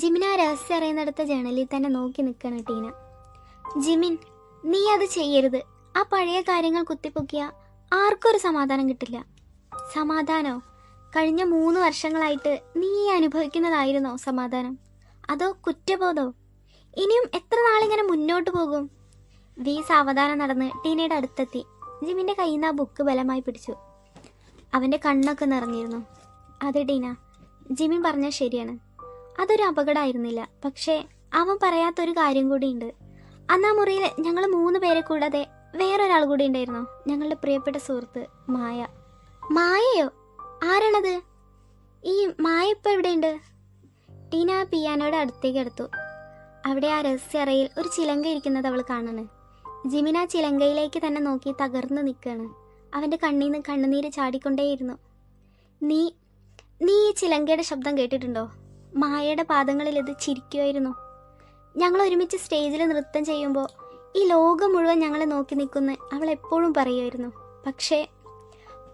Jimin ആ രഹസ്യം അറിയുന്നിടത്ത് ജേണലിൽ തന്നെ നോക്കി നിൽക്കണം ടീന. ജിമിൻ നീ അത് ചെയ്യരുത്. ആ പഴയ കാര്യങ്ങൾ കുത്തിപ്പൊക്കിയ ആർക്കും ഒരു സമാധാനം കിട്ടില്ല. സമാധാനോ? കഴിഞ്ഞ മൂന്ന് വർഷങ്ങളായിട്ട് നീ അനുഭവിക്കുന്നതായിരുന്നോ സമാധാനം? അതോ കുറ്റബോധോ? ഇനിയും എത്ര നാളിങ്ങനെ മുന്നോട്ട് പോകും? വി സാവധാനം നടന്ന് ടീനയുടെ അടുത്തെത്തി. ജിമിന്റെ കയ്യിൽ നിന്ന് ആ ബുക്ക് ബലമായി പിടിച്ചു. അവന്റെ കണ്ണൊക്കെ നിറഞ്ഞിരുന്നു. അതെ ടീന ജിമിൻ പറഞ്ഞാൽ ശരിയാണ്. അതൊരു അപകടമായിരുന്നില്ല പക്ഷേ അവൻ പറയാത്തൊരു കാര്യം കൂടിയുണ്ട്. അന്ന് മുറിയിൽ ഞങ്ങൾ മൂന്ന് പേരെ കൂടാതെ വേറൊരാൾ കൂടി ഉണ്ടായിരുന്നു. ഞങ്ങളുടെ പ്രിയപ്പെട്ട സുഹൃത്ത് മായ. മായയോ? ആരാണത്? ഈ മായ ഇപ്പം എവിടെയുണ്ട്? ടീന പിയാനോയുടെ അടുത്തേക്ക് എടുത്തു അവിടെ ആ രഹസ്യറയിൽ ഒരു ചിലങ്ക ഇരിക്കുന്നത് അവൾ കാണാണ്. ജിമിന ചിലങ്കയിലേക്ക് തന്നെ നോക്കി തകർന്നു നിൽക്കുകയാണ്. അവന്റെ കണ്ണിൽ നിന്ന് കണ്ണുനീര് ചാടിക്കൊണ്ടേയിരുന്നു. നീ നീ ഈ ചിലങ്കയുടെ ശബ്ദം കേട്ടിട്ടുണ്ടോ? മായയുടെ പാദങ്ങളിൽ ഇത് ചിരിക്കുമായിരുന്നു ഞങ്ങൾ ഒരുമിച്ച് സ്റ്റേജിൽ നൃത്തം ചെയ്യുമ്പോൾ ഈ ലോകം മുഴുവൻ ഞങ്ങളെ നോക്കി നിൽക്കുന്ന അവൾ എപ്പോഴും പറയുമായിരുന്നു. പക്ഷേ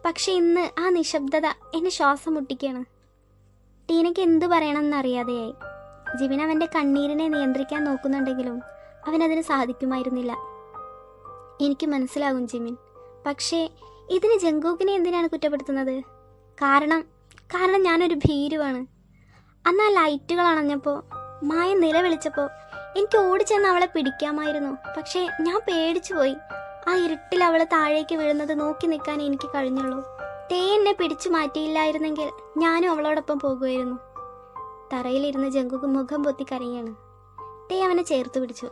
പക്ഷേ ഇന്ന് ആ നിശബ്ദത എന്നെ ശ്വാസം മുട്ടിക്കുകയാണ്. ടീനയ്ക്ക് എന്തു പറയണമെന്ന് അറിയാതെയായി. ജിബിൻ അവന്റെ കണ്ണീരിനെ നിയന്ത്രിക്കാൻ നോക്കുന്നുണ്ടെങ്കിലും അവനതിന് സാധിക്കുമായിരുന്നില്ല. എനിക്ക് മനസ്സിലാകും ജിമിൻ പക്ഷേ ഇതിന് ജങ്കൂക്കിനെ എന്തിനാണ് കുറ്റപ്പെടുത്തുന്നത്? കാരണം കാരണം ഞാനൊരു ഭീരുവാണ്. അന്ന് ആ ലൈറ്റുകൾ അണഞ്ഞപ്പോൾ മായ നിലവിളിച്ചപ്പോൾ എനിക്ക് ഓടി ചെന്ന് അവളെ പിടിക്കാമായിരുന്നു. പക്ഷേ ഞാൻ പേടിച്ചു പോയി. ആ ഇരുട്ടിൽ അവൾ താഴേക്ക് വീഴുന്നത് നോക്കി നിൽക്കാൻ എനിക്ക് കഴിഞ്ഞുള്ളൂ. തേ എന്നെ പിടിച്ചു മാറ്റിയില്ലായിരുന്നെങ്കിൽ ഞാനും അവളോടൊപ്പം പോകുമായിരുന്നു. തറയിലിരുന്ന് ജങ്കുക്ക് മുഖം പൊത്തി കരയാണ്. തേ അവനെ ചേർത്ത് പിടിച്ചു.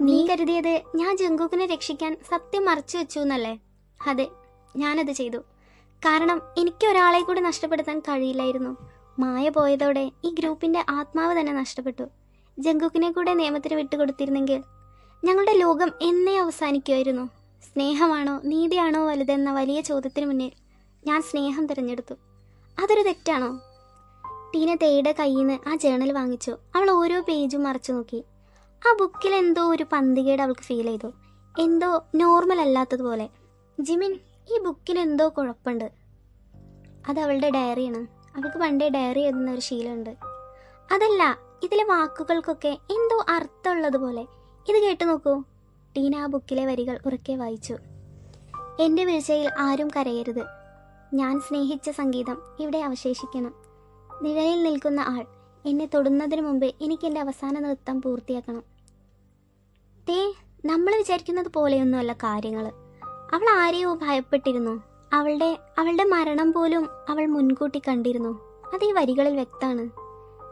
നീ കരുതിയത് ഞാൻ ജങ്കുക്കിനെ രക്ഷിക്കാൻ സത്യം മറച്ചു വെച്ചു എന്നല്ലേ? അതെ ഞാനത് ചെയ്തു. കാരണം എനിക്ക് ഒരാളെ കൂടി നഷ്ടപ്പെടുത്താൻ കഴിയില്ലായിരുന്നു. മായ പോയതോടെ ഈ ഗ്രൂപ്പിന്റെ ആത്മാവ് തന്നെ നഷ്ടപ്പെട്ടു. ജങ്കുക്കിനെ കൂടെ നിയമത്തിന് വിട്ടുകൊടുത്തിരുന്നെങ്കിൽ ഞങ്ങളുടെ ലോകം എന്നേ അവസാനിക്കുമായിരുന്നു. സ്നേഹമാണോ നീതിയാണോ വലുതെന്ന വലിയ ചോദ്യത്തിന് മുന്നിൽ ഞാൻ സ്നേഹം തിരഞ്ഞെടുത്തു. അതൊരു തെറ്റാണോ? ടീന തേയുടെ കയ്യിൽ നിന്ന് ആ ജേണൽ വാങ്ങിച്ചു. അവൾ ഓരോ പേജും മറച്ചു നോക്കി. ആ ബുക്കിൽ എന്തോ ഒരു പന്തികേട് അവൾക്ക് ഫീൽ ചെയ്തു. എന്തോ നോർമൽ അല്ലാത്തതുപോലെ. ജിമിൻ ഈ ബുക്കിൽ എന്തോ കുഴപ്പമുണ്ട്. അത് അവളുടെ ഡയറിയാണ് അവൾക്ക് പണ്ടേ ഡയറി എഴുതുന്ന ഒരു ശീലമുണ്ട്. അതല്ല ഇതിലെ വാക്കുകൾക്കൊക്കെ എന്തോ അർത്ഥമുള്ളതുപോലെ. ഇത് കേട്ടു നോക്കൂ. ടീന ആ ബുക്കിലെ വരികൾ ഉറക്കെ വായിച്ചു. എന്റെ വീഴ്ചയിൽ ആരും കരയരുത്. ഞാൻ സ്നേഹിച്ച സംഗീതം ഇവിടെ അവശേഷിക്കണം. നിഴലിൽ നിൽക്കുന്ന ആൾ എന്നെ തൊടുന്നതിന് മുമ്പ് എനിക്ക് എന്റെ അവസാന നൃത്തം പൂർത്തിയാക്കണം. തേ നമ്മൾ വിചാരിക്കുന്നത് പോലെയൊന്നുമല്ല കാര്യങ്ങൾ അവൾ ആരെയോ ഭയപ്പെട്ടിരുന്നു. അവളുടെ അവളുടെ മരണം പോലും അവൾ മുൻകൂട്ടി കണ്ടിരുന്നു. അത് ഈ വരികളിൽ വ്യക്തമാണ്.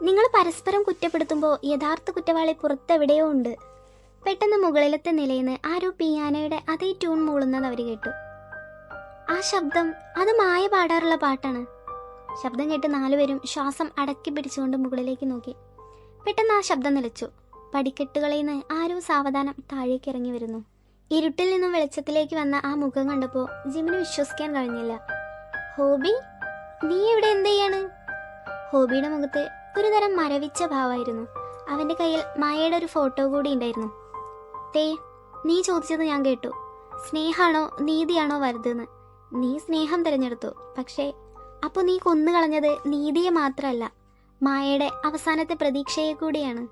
നിങ്ങൾ പരസ്പരം കുറ്റപ്പെടുത്തുമ്പോൾ യഥാർത്ഥ കുറ്റവാളി പുറത്തെവിടെയോ ഉണ്ട്. പെട്ടെന്ന് മുകളിലത്തെ നിലയിൽ ആരോ പിയാനോയുടെ അതേ ട്യൂൺ മൂളുന്നത് അവർ കേട്ടു. ആ ശബ്ദം അത് മായ പാടാറുള്ള പാട്ടാണ്. ശബ്ദം കേട്ട് നാലുപേരും ശ്വാസം അടക്കി പിടിച്ചുകൊണ്ട് മുകളിലേക്ക് നോക്കി. പെട്ടെന്ന് ആ ശബ്ദം നിലച്ചു. പടിക്കെട്ടുകളിൽ നിന്ന് ആരോ സാവധാനം താഴേക്ക് ഇറങ്ങി വരുന്നു. ഇരുട്ടിൽ നിന്നും വെളിച്ചത്തിലേക്ക് വന്ന ആ മുഖം കണ്ടപ്പോൾ ജിമിന് വിശ്വസിക്കാൻ കഴിഞ്ഞില്ല. ഹോബി നീ ഇവിടെ എന്ത് ചെയ്യാണ്? ഹോബിയുടെ മുഖത്ത് ഒരു തരം മരവിച്ച ഭാവമായിരുന്നു അവന്റെ കയ്യിൽ മായയുടെ ഒരു ഫോട്ടോ കൂടി ഉണ്ടായിരുന്നു. തേ നീ ചോദിച്ചത് ഞാൻ കേട്ടു. സ്നേഹാണോ നീതിയാണോ വലുതെന്ന്. നീ സ്നേഹം തിരഞ്ഞെടുത്തു. പക്ഷേ അപ്പോൾ നീ കൊന്നു കളഞ്ഞത് നീതിയെ മാത്രമല്ല മായയുടെ അവസാനത്തെ പ്രതീക്ഷയെ കൂടിയാണ്.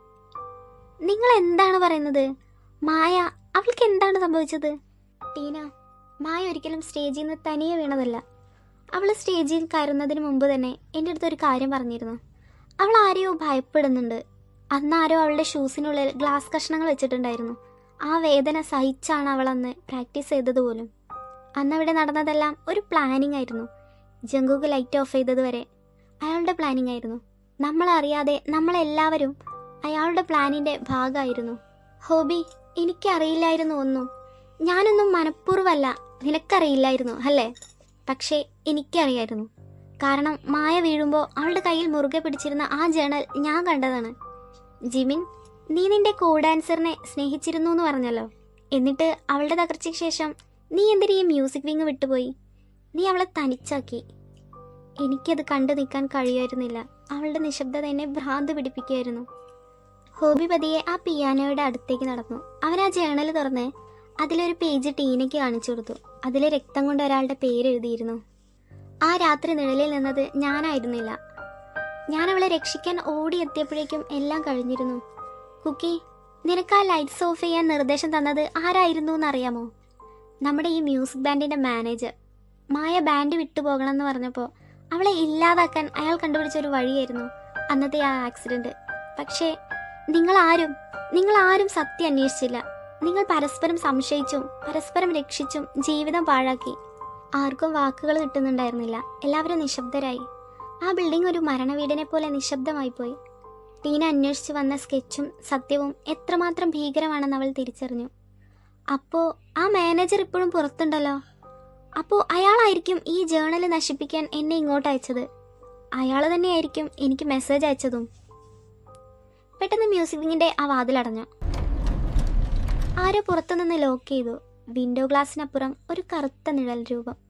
നിങ്ങൾ എന്താണ് പറയുന്നത്? മായ അവൾക്ക് എന്താണ് സംഭവിച്ചത്? ടീന മായ ഒരിക്കലും സ്റ്റേജിൽ നിന്ന് തനിയെ വീണതല്ല. അവൾ സ്റ്റേജിൽ കയറുന്നതിന് മുമ്പ് തന്നെ എന്റെ അടുത്ത് ഒരു കാര്യം പറഞ്ഞിരുന്നു. അവൾ ആരെയോ ഭയപ്പെടുന്നുണ്ട്. അന്ന് ആരോ അവളുടെ ഷൂസിനുള്ളിൽ ഗ്ലാസ് കഷ്ണങ്ങൾ വെച്ചിട്ടുണ്ടായിരുന്നു. ആ വേദന സഹിച്ചാണ് അവൾ അന്ന് പ്രാക്ടീസ് ചെയ്തത് പോലും. അന്ന് അവിടെ നടന്നതെല്ലാം ഒരു പ്ലാനിങ് ആയിരുന്നു. ജങ്കുക്ക് ലൈറ്റ് ഓഫ് ചെയ്തത് വരെ അയാളുടെ പ്ലാനിങ് ആയിരുന്നു. നമ്മളറിയാതെ നമ്മളെല്ലാവരും അയാളുടെ പ്ലാനിന്റെ ഭാഗമായിരുന്നു. ഹോബി എനിക്കറിയില്ലായിരുന്നു ഒന്നും. ഞാനൊന്നും മനഃപൂർവമല്ല നിനക്കറിയില്ലായിരുന്നു അല്ലേ? പക്ഷേ എനിക്കറിയായിരുന്നു. കാരണം മായ വീഴുമ്പോൾ അവളുടെ കയ്യിൽ മുറുകെ പിടിച്ചിരുന്ന ആ ജേണൽ ഞാൻ കണ്ടതാണ്. ജിമിൻ നീ നിന്റെ കോ ഡാൻസറിനെ സ്നേഹിച്ചിരുന്നു എന്ന് പറഞ്ഞല്ലോ. എന്നിട്ട് അവളുടെ തകർച്ചയ്ക്ക് ശേഷം നീ എന്തിനീ മ്യൂസിക് വിങ് വിട്ടുപോയി? നീ അവളെ തനിച്ചാക്കി. എനിക്കത് കണ്ടു നിൽക്കാൻ കഴിയുമായിരുന്നില്ല. അവളുടെ നിശബ്ദത എന്നെ ഭ്രാന്ത് പിടിപ്പിക്കുകയായിരുന്നു. ഹോബി പതിയെ ആ പിയാനോയുടെ അടുത്തേക്ക് നടന്നു. അവൻ ആ ജേണൽ തുറന്ന് അതിലൊരു പേജ് ടീനയ്ക്ക് കാണിച്ചു കൊടുത്തു. അതിൽ രക്തം കൊണ്ട് ഒരാളുടെ പേര് എഴുതിയിരുന്നു. ആ രാത്രി നിഴലിൽ നിന്നത് ഞാനായിരുന്നില്ല. ഞാൻ അവളെ രക്ഷിക്കാൻ ഓടിയെത്തിയപ്പോഴേക്കും എല്ലാം കഴിഞ്ഞിരുന്നു. കുക്കി നിനക്ക് ആ ലൈറ്റ്സ് ഓഫ് ചെയ്യാൻ നിർദ്ദേശം തന്നത് ആരായിരുന്നു എന്നറിയാമോ? നമ്മുടെ ഈ മ്യൂസിക് ബാൻഡിന്റെ മാനേജർ. മായ ബാൻഡ് വിട്ടുപോകണം എന്ന് പറഞ്ഞപ്പോൾ അവളെ ഇല്ലാതാക്കാൻ അയാൾ കണ്ടുപിടിച്ച ഒരു വഴിയായിരുന്നു അന്നത്തെ ആ ആക്സിഡന്റ്. പക്ഷേ നിങ്ങൾ ആരും നിങ്ങൾ ആരും സത്യം അന്വേഷിച്ചില്ല. നിങ്ങൾ പരസ്പരം സംശയിച്ചും പരസ്പരം രക്ഷിച്ചും ജീവിതം പാഴാക്കി. ആർക്കും വാക്കുകൾ കിട്ടുന്നുണ്ടായിരുന്നില്ല. എല്ലാവരും നിശബ്ദരായി. ആ ബിൽഡിംഗ് ഒരു മരണവീടിനെ പോലെ നിശബ്ദമായി പോയി. ടീന അന്വേഷിച്ചു വന്ന സ്കെച്ചും സത്യവും എത്രമാത്രം ഭീകരമാണെന്ന് അവൾ തിരിച്ചറിഞ്ഞു. അപ്പോ ആ മാനേജർ ഇപ്പോഴും പുറത്തുണ്ടല്ലോ? അപ്പോൾ അയാളായിരിക്കും ഈ ജേണൽ നശിപ്പിക്കാൻ എന്നെ ഇങ്ങോട്ട് അയച്ചത് അയാൾ തന്നെയായിരിക്കും എനിക്ക് മെസ്സേജ് അയച്ചതും. പെട്ടെന്ന് മ്യൂസിക് വിങ്ങിന്റെ ആ വാതിലടഞ്ഞു ആരോ പുറത്തുനിന്ന് ലോക്ക് ചെയ്തു. വിൻഡോ ഗ്ലാസിനപ്പുറം ഒരു കറുത്ത നിഴൽ രൂപം.